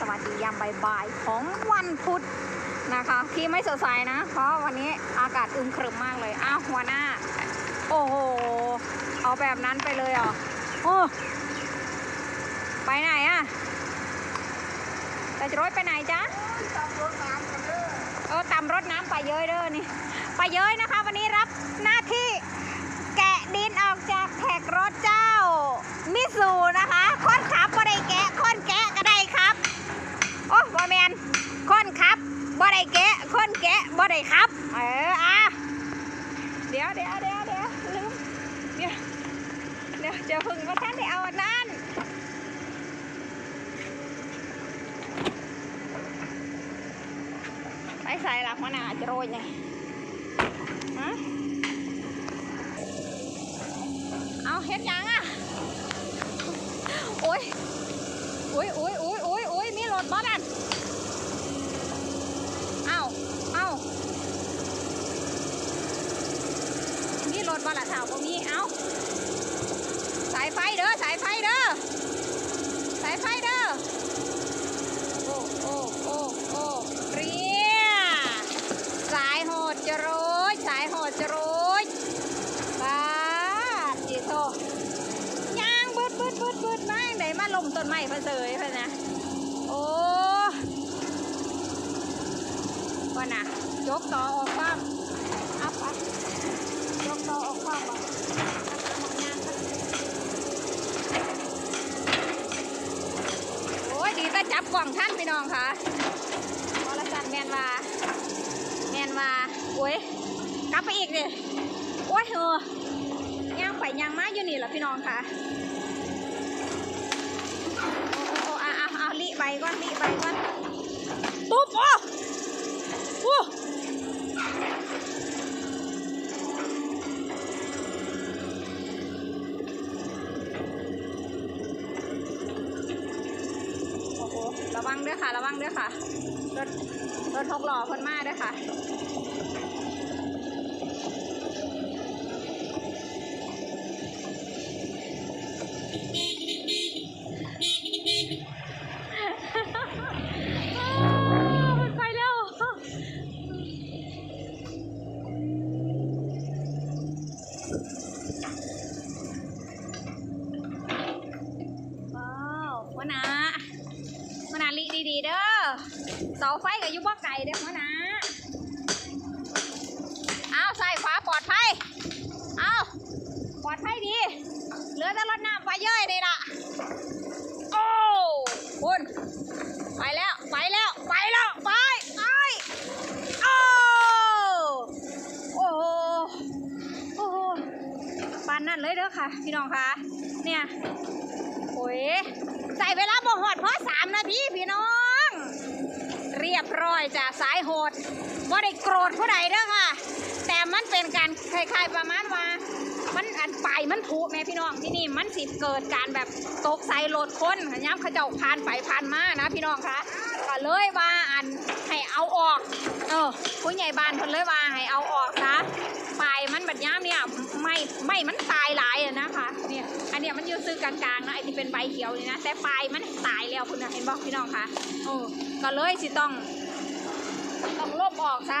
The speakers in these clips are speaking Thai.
สวัสดียามบ่ายๆของวันพุธนะคะ ที่ไม่สดใสนะ เพราะวันนี้อากาศอึมครึมมากเลยอ้าวหัวหน้า โอ้โห เอาแบบนั้นไปเลยเหรอโอ้ไปไหนอะแต่จะรถไปไหนจ๊ะเออตำรถน้ำไปเย้ยเด้อนี่ ไปเย้ยนะคะ วันนี้รับหน้าที่แกะดินออกจากแท็กรถเจ้า มิสูนะคะคนขับบ่ได้แกะคนแกะก็ได้ครับ โอ้บอแมนคนขั บ่ได้แกะคนแกะบ่ได้ครับ เอออะเดี๋ยวเดี๋ยวเดี๋ยวเดี๋ยวลืมเดี๋ยวเดี๋ยวจะพึ่งว่าท่านได้เอาอันนั้นไปใส่หลักมันอาจจะโรยไงฮะเอาเฮ็ดยังอะโอ้ยโอ้ยโอ้ยโอ้ยโอ้ยโอ้ยมีรถบ่นั่นเอาเอา มีรถบ่ล่ะเท่าบ่มีเอาสายไฟเด้อสายไฟเด้อสายไฟเด้อโอ้โอ้โอ้โอ้เรียสายโหดจะโรยสายโหดจะโรยบ้าจีโซย่างบืดบืดบืดบืดมาไหนมาลงต้นไม้เพะเสยเพะนะโอ้ว่าน่ะยกต่อออกความอัพอัพยก ต่อออกความบ่โอ้ยดีแต่จับกล่องท่านพี่น้องค่ะวรสันแมนวาแมนวาโอ้ยกลับไปอีกดิโอ้ยเออย่างไปย่างมาอยู่นี่แหละพี่น้องค่ะโอ้โอ้อะอะเอาลิใบก่อนลิใบก่อนตุ๊บโอ้โอ้โอ้ ระวังด้วยค่ะ ระวังด้วยค่ะ รถรถทกหล่อคนมาด้วยค่ะ มันไปแล้ว ว้าวหัวหน้าหัวหน้าลีดีๆเด้อเสา ไฟกับยุบบ่ไก่เด้อหัวหน้าเอาใส่ขวาปลอดภัยเอาปลอดภัยดี เหลือแต่รถน้ำไฟเย้ยนี่ละโอ้คุณไปแล้ว ไปแล้ว ไปแล้ว ไป ไป โอ้โอ้โหโอ้โหปานนั่นเลยเด้อค่ะ พี่น้องค่ะ เนี่ย โอ้ยใส่เวลาบ่หอดเพราะสามนาทีพี่น้อง รียบร้อยจากสายโหดบ่ได้โกรธผู้ใดเด้อค่ะ แต่มันเป็นการคล้ายๆประมาณว่า มันอันไปมันถูกแม่พี่น้องที่นี่มันสิเกิดการแบบตกใส่โหลดคนย้ำขเจ้าผ่านไปผ่านมานะพี่น้องคะก็เลยว่าอันให้เอาออก เออผู้ใหญ่บ้านเพิ่นเลยว่าให้เอาออกนะปลาย บบย้ำเนี่ยไม่ไม่มันตายหลายอะนะคะเนี่ยอันเนี้ยมันอยู่ซื้อกลางๆนะไอที่เป็นใบเขียวนี่นะแต่ปลายมันตายแล้วคุณนะเห็นบอกพี่น้องคะเออก็เลยสิต้องต้องลบออกซะ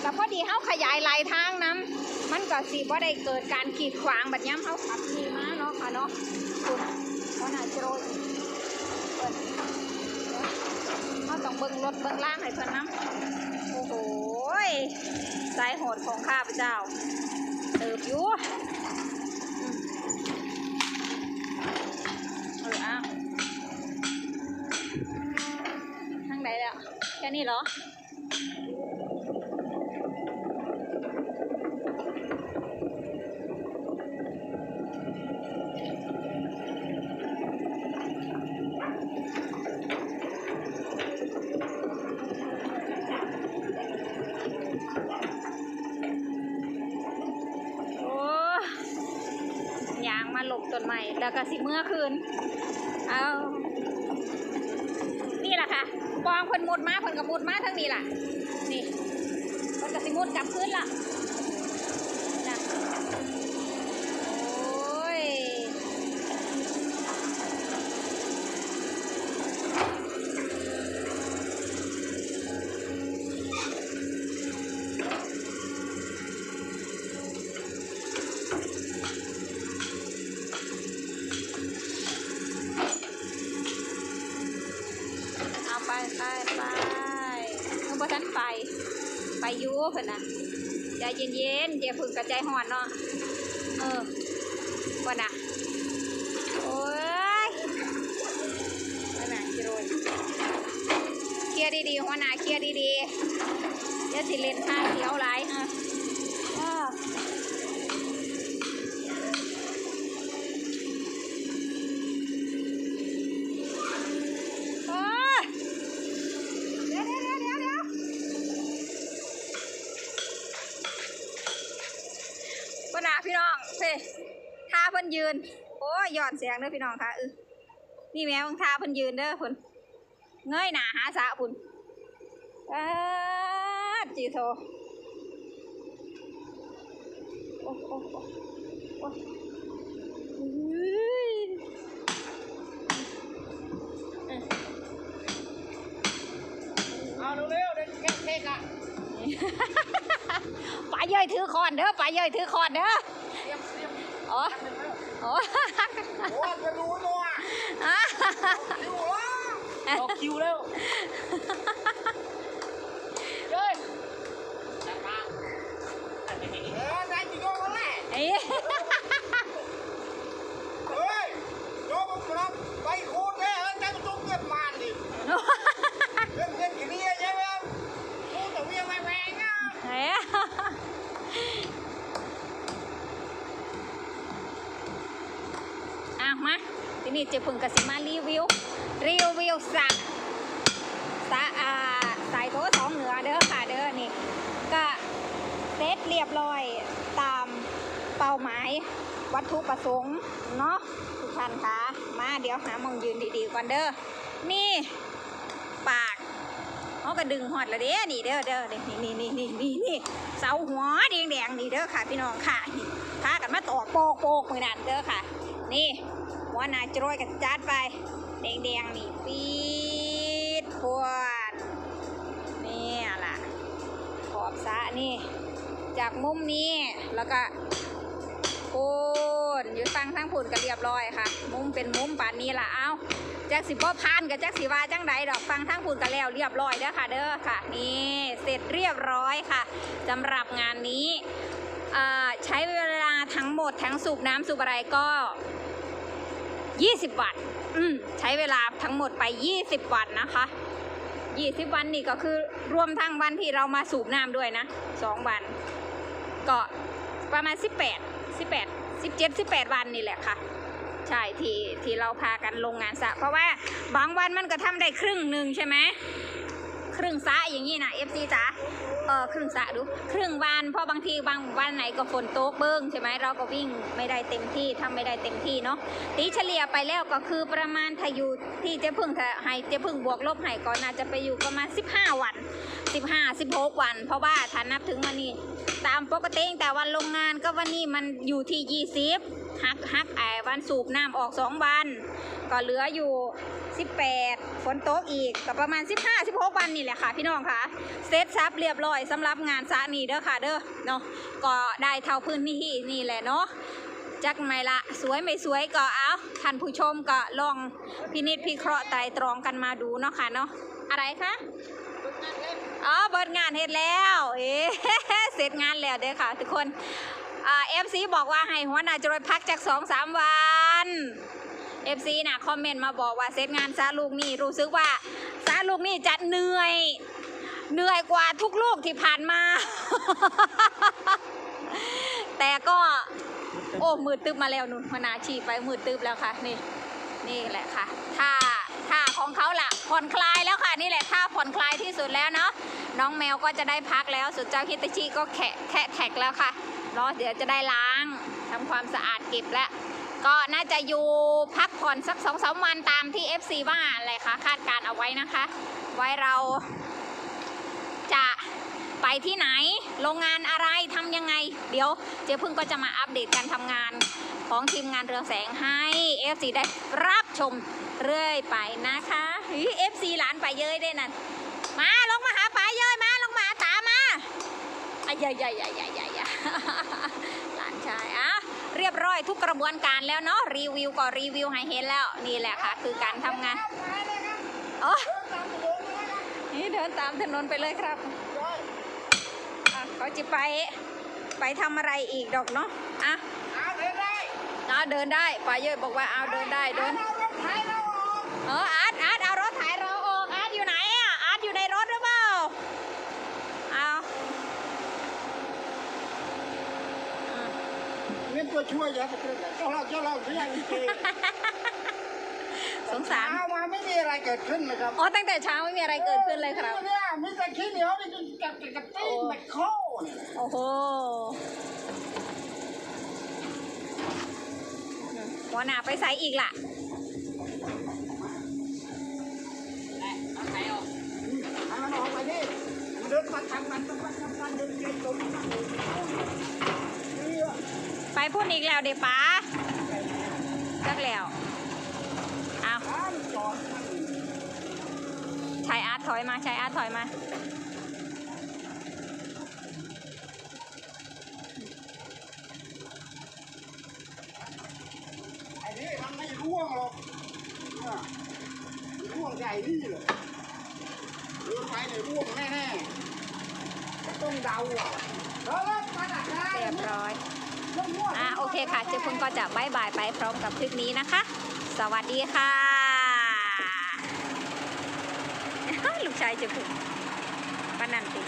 แต่พอดีเขาขยายหลายทางน้ำมันก็สิบ่าได้เกิดการขีดขวางแบบย้ำเขาขับขี่มาเนาะค่ะเนาะคุณว่าน่าจะโรยเปิดเขาต้องเบิ่งรถเบิ่งล่างให้เพิ่นน้ำโอ้โหสายโหดของข้าพเจ้า เติบอยู่อืมเอออ้าวทางไหนแล้ว แค่นี้เหรอ โอ้ยาง ใหม่แล้วก็สิเมื่อคืน เอานี่แหละค่ะปองคนมุดมากคนก็มุดมาทั้งนี้ล่ะ นี่คนก็สิมุดกลับคืนล่ะนะโอ้ย ไปไปเมื่อฉันไป ไปอยูเพิ่นนะใจเย็นๆเดี๋ยวพึ่งกระใจหอนเนาะเออว่าน่ะโอ้ยว่าน่ะจิโรยเคลียร์ดีๆหัวหน้าเคลียร์ดีๆเดี๋ยวสิเล่นท่าเสียวหลายฮะอ้ ท่าเพิ่นยืน โอ้ยย้อนเสียงเด้อพี่น้องค่ะเออนี่แม่มึงท่าเพิ่นยืนเด้อพุ่นเงยหน้าหาสะพุ่นอ้าจีโทโอ้โอ้โอ้โอ้เอาเร็วๆเดี๋ยวแค่เทกอะ ปลาเย้ยถือคอนเด้อปลาเย้ยถือคอนเด้อ อ๋ออ๋อโอ้ยจะรู้ตัวคิวแล้วรอคิวแล้วเฮ้ยจัดมาเออได้กี่โยกแล้วแหละ เอ้ย เฮ้ยโยกมันครับไปโคตรแน่แล้วใจมันต้องเกิดมาดิเรื่องเงินกี่นี่ใช่ไหมโอ้แต่เวียงไม่แพงอะ เอ้ยอะมาทีนี้เจะพึ่งกสิมารีวิว รีวิวสระสระอ่าสายโถสองเหนือเด้อค่ะเด้อนี่ ก็ เซตเรียบร้อยตามเป้าหมายวัตถุประสงค์เนาะทุกท่านคะมาเดี๋ยวหามองยืนดีๆก่อนเด้อนี่ปากเขาก็ดึงหอดและเด้นี่เด้อเด้อนี่นี่นี่นี่นี่นี่เสาหัวแดงแดงๆนี่เด้อค่ะพี่น้องค่ะนี่พากันมาตอกโปกโปกมือนั่นเด้อค่ะ นี่หัวนาจรวยกับจัดไปแดงแดงๆนี่ปีดพวดนี่ล่ะขอบสะนี่ จากมุมนี้แล้วก็พูนอยู่ฟังทั้งผุนก็เรียบร้อยค่ะ มุมเป็นมุมป่านนี้ละเอาแจ็คสิบ่พานกับแจ็คสิว่าจังใดดอกฟังทั้งผุนก็แล้วเรียบร้อยเด้อค่ะเด้อค่ะ นี่เสร็จเรียบร้อยค่ะสำหรับงานนี้ใช้เวลาทั้งหมดทั้งสูบน้ำสูบอะไรก็ 20 วันอืมใช้เวลาทั้งหมดไป 20 วันนะคะ20 วันนี่ก็คือรวมทั้งวันที่เรามาสูบน้ำด้วยนะสองวัน ก็ประมาณ 18 18 17 18 วันนี่แหละค่ะ ใช่ที่ที่เราพากันลงงานสะ เพราะว่าบางวันมันก็ทำได้ครึ่งหนึ่งใช่ไหมครึ่งสะอย่างนี้นะเอฟซีจ๋าเออครึ่งสะดูครึ่งวันเพราะบางทีบางวันไหนก็ฝนตกเบิ้งใช่ไหมเราก็วิ่งไม่ได้เต็มที่ทำไม่ได้เต็มที่เนาะตีเฉลี่ยไปแล้วก็คือประมาณถ้าอยู่ที่เจ๊พึ่งถ้าให้เจ๊พึ่งบวกลบให้ก็น่าจะไปอยู่ประมาณ 15 วัน 15 16 วัน เพราะว่าถ้านับถึงวันนี้ ตามปกติแต่วันโรงงานก็วันนี้มันอยู่ที่ 20หักหักไอ้วันสูบน้ำออก 2 วัน ก็เหลืออยู่ 18 ฝนตกอีกก็ประมาณ 15 16 วันนี่แหละค่ะ พี่น้องค่ะเซตซับเรียบร้อยสำหรับงานสระนี่เด้อค่ะเด้อเนาะก็ได้เท่าพื้นที่นี่แหละเนาะจักไม่ละสวยไม่สวยก็เอาท่านผู้ชมก็ลองพินิจพิเคราะห์ไตรตรองกันมาดูเนาะค่ะเนาะอะไรคะ อ๋อเบิดงานเฮ็ดแล้ว เอ๊เสร็จงานแล้วเด้อค่ะ ทุกคนเอฟซีบอกว่าให้หัวหน้าจรวยพักจากสองสามวันเอฟซีนะคอมเมนต์มาบอกว่าเสร็จงานซาลูกนี่รู้สึกว่าซาลูกนี่จะเหนื่อย เหนื่อยกว่าทุกลูกที่ผ่านมา แต่ก็โอ้มืดตึบมาแล้วนุ่นหัวหน้าฉีไปมืดตึบแล้วค่ะ นี่นี่แหละค่ะท่า ท่าของเขาล่ะผ่อนคลายแล้วค่ะนี่แหละท่าผ่อนคลายที่สุดแล้วเนาะน้องแมวก็จะได้พักแล้วส่วนเจ้าฮิตชิก็แคะแคะแท็กแล้วค่ะเนาะเดี๋ยวจะได้ล้างทำความสะอาดเก็บแล้วก็น่าจะอยู่พักผ่อนสักสองสามวันตามที่ FC ว่าอะไรคะคาดการเอาไว้นะคะ ไว้เราจะไปที่ไหนโรงงานอะไรทำยังไง เดี๋ยวเจ๊พึ่งก็จะมาอัปเดตการทำงานของทีมงานเรืองแสงให้ FC ได้รับชมเรื่อยไปนะคะเอฟซีหลานไปเย้ยได้นั่นมาลงมาหาป๋าเย้ยมาลงมาหาตามาอะใหญ่ใหญ่ใหญ่ใหญ่ใหญ่ใหญ่หลานชายอะเรียบร้อยทุกกระบวนการแล้วเนาะรีวิวก็รีวิวให้เห็นแล้วนี่แหละค่ะ คือการทำงานไปเลยครับโอ้เดินตามถนนนะดินตามถนนไปเลยครับได้อะเขาจะไปไปทำอะไรอีกดอกเนาะอะเอาเดินได้เอาเดินได้ป้าเยอะบอกว่าเอาเดินได้เดิน เอารถไถเราออกเอออาร์ตอาร์ตเอารถไถเราออกอาร์ตอยู่ไหนอะอาร์ตอยู่ในรถหรือเปล่าเอาอะเงินตัวช่วยอย่าไปเกิดเจ้าเราเจ้าเราเสียอีกทีสงสารเช้ามาไม่มีอะไรเกิดขึ้นนะครับอ๋อตั้งแต่เช้าไม่มีอะไรเกิดขึ้นเลยครับเนี่ยมีแต่ขี้เหนียวนี่กับกับกับตีนแมคโครเนี่ยโอ้โหหัวหน้าไปใส่อีกล่ะ ไปพูดอีกแล้วเดี๋ยวป๋าจักแล้วเอาอ้าวชายอาร์ตถอยมาชายอาร์ตถอยมาไอ้นี่ทำไม่ร่วงหรอกเนี่ยร่วงใหญ่นี่เลย เดินไปเนี่ยร่วงแน่ๆต้องเดาอะเดินมาดักได้เรียบร้อยร่วงร่วงอะโอเคค่ะเจ้าคุณก็จะบายบายไปพร้อมกับคลิปนี้นะคะ สวัสดีค่ะลูกชายเจ้าคุณปานันติ